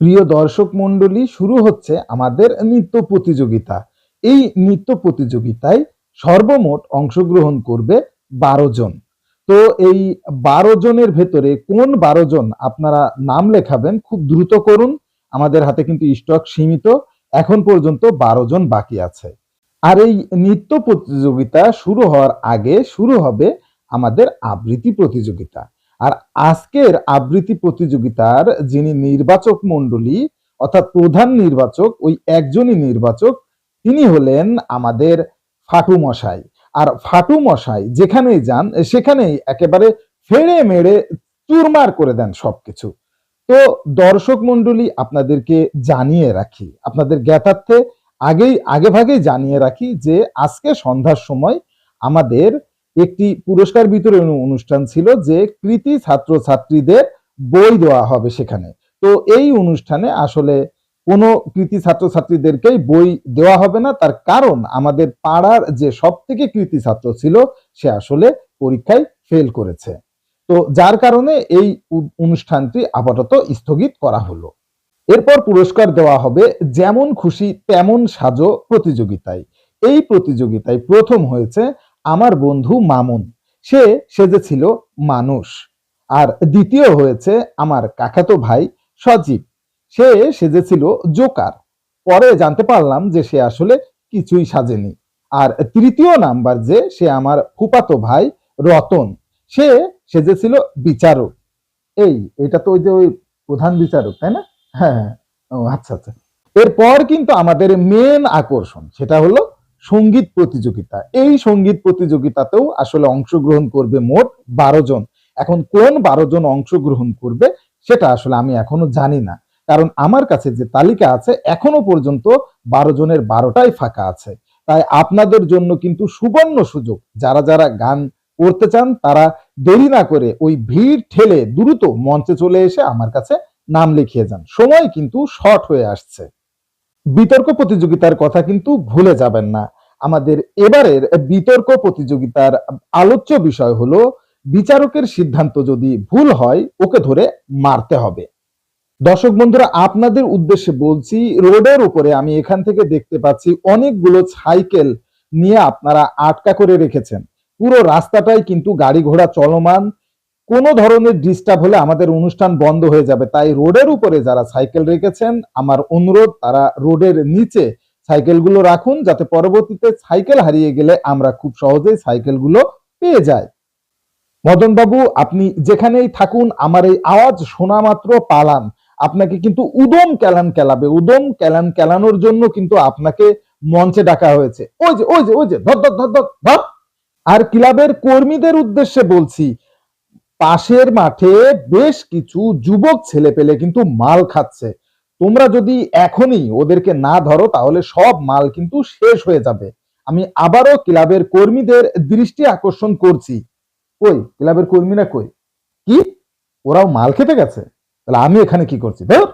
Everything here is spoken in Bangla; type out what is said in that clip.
প্রিয় দর্শক মণ্ডলী, শুরু হচ্ছে আমাদের নৃত্য প্রতিযোগিতা। এই নৃত্য প্রতিযোগিতায় সর্বমোট অংশগ্রহণ করবে বারো জন। তো এই বারো জনের ভেতরে কোন বারো জন আপনারা নাম লেখাবেন খুব দ্রুত করুন। আমাদের হাতে কিন্তু স্টক সীমিত, এখন পর্যন্ত বারো জন বাকি আছে। আর এই নৃত্য প্রতিযোগিতা শুরু হওয়ার আগে শুরু হবে আমাদের আবৃত্তি প্রতিযোগিতা। আর আজকের আবৃত্তি প্রতিযোগিতার যিনি নির্বাচক মণ্ডলী, অর্থাৎ প্রধান নির্বাচক, ওই একজনই নির্বাচক, তিনি হলেন আমাদের ফাটু মশাই। আর ফাটু মশাই যেখানেই যান, সেখানেই একেবারে ফেড়ে মেরে চুরমার করে দেন সবকিছু। তো দর্শক মণ্ডলী, আপনাদেরকে জানিয়ে রাখি, আপনাদের জ্ঞাতার্থে আগেই আগে ভাগেই জানিয়ে রাখি যে আজকে সন্ধ্যার সময় আমাদের একটি পুরস্কার বিতরণ অনুষ্ঠান ছিল যে কৃতি ছাত্রছাত্রীদের বই দেওয়া হবে সেখানে। তো এই অনুষ্ঠানে আসলে কোনো কৃতি ছাত্রছাত্রীদেরকেই বই দেওয়া হবে না। তার কারণ আমাদের পাড়ার যে সব থেকে কৃতি ছাত্র ছিল, সে আসলে পরীক্ষায় ফেল করেছে। তো যার কারণে এই অনুষ্ঠানটি আপাতত স্থগিত করা হলো। এরপর পুরস্কার দেওয়া হবে যেমন খুশি, তেমন সাজো প্রতিযোগিতায়। এই প্রতিযোগিতায় প্রথম হয়েছে আমার বন্ধু মামুন। সে সেজেছিল মানুষ। আর দ্বিতীয় হয়েছে আমার কাকাতো ভাই সজীব। সে সেজেছিল জোকার। পরে জানতে পারলাম যে সে আসলে কিছুই সাজেনি। আর তৃতীয় নাম্বার যে সে আমার ফুপাতো ভাই রতন, সে সেজেছিল বিচারক। এই, এটা তো ওই যে ওই প্রধান বিচারক, তাই না? হ্যাঁ হ্যাঁ। আচ্ছা আচ্ছা। এরপর কিন্তু আমাদের মেন আকর্ষণ, সেটা হলো সংগীত প্রতিযোগিতা। এই সংগীত প্রতিযোগিতাতেও আসলে অংশগ্রহণ করবে মোট বারো জন। এখন কোন বারো জন অংশগ্রহণ করবে সেটা আসলে আমি এখনও জানি না। কারণ আমার কাছে যে তালিকা আছে, এখনও পর্যন্ত বারো জনের বারোটাই ফাঁকা আছে। তাই আপনাদের জন্য কিন্তু সুবর্ণ সুযোগ। যারা যারা গান করতে চান, তারা দেরি না করে ওই ভিড় ঠেলে দ্রুত মঞ্চে চলে এসে আমার কাছে নাম লিখিয়ে যান। সময় কিন্তু শর্ট হয়ে আসছে। বিতর্ক প্রতিযোগিতার কথা কিন্তু ভুলে যাবেন না। আমাদের এবারের বিতর্ক প্রতিযোগিতার আলোচ্য বিষয় হলো, বিচারকের সিদ্ধান্ত যদি ভুল হয়, ওকে ধরে মারতে হবে। দর্শক বন্ধুরা, আপনাদের উদ্দেশ্যে বলছি, রোডের উপরে আমি এখান থেকে দেখতে পাচ্ছি অনেকগুলো সাইকেল নিয়ে আপনারা আটকা করে রেখেছেন। পুরো রাস্তাটাই কিন্তু গাড়ি ঘোড়া চলমান কোনো ধরনের ডিস্টার্ব হলে আমাদের অনুষ্ঠান বন্ধ হয়ে যাবে। তাই রোডের উপরে যারা সাইকেল রেখেছেন, আমার অনুরোধ, তারা রোডের নিচে সাইকেলগুলো রাখুন, যাতে পরবর্তীতে সাইকেল হারিয়ে গেলে আমরা খুব সহজেই সাইকেলগুলো পেয়ে যাই। মদন বাবু আপনি যেখানেই থাকুন, আমার এই আওয়াজ শোনা মাত্র পালান। আপনাকে কিন্তু উদম ক্যালান কেলাবে উদম ক্যালান কেলানোর জন্য কিন্তু আপনাকে মঞ্চে ডাকা হয়েছে। ওই যে ওই যে ওই যে ধর ধর ধর ধর। আর ক্লাবের কর্মীদের উদ্দেশ্যে বলছি পাশের মাঠে বেশ কিছু যুবক ছেলে পেলে কিন্তু মাল খাচ্ছে। তোমরা যদি এখনই ওদেরকে না ধরো, তাহলে সব মাল কিন্তু শেষ হয়ে যাবে। আমি আবারও ক্লাবের কর্মীদের দৃষ্টি আকর্ষণ করছি। কই? ক্লাবের কর্মীরা কই? কি? ওরাও মাল খেতে গেছে? তাহলে আমি এখানে কি করছি? ধর!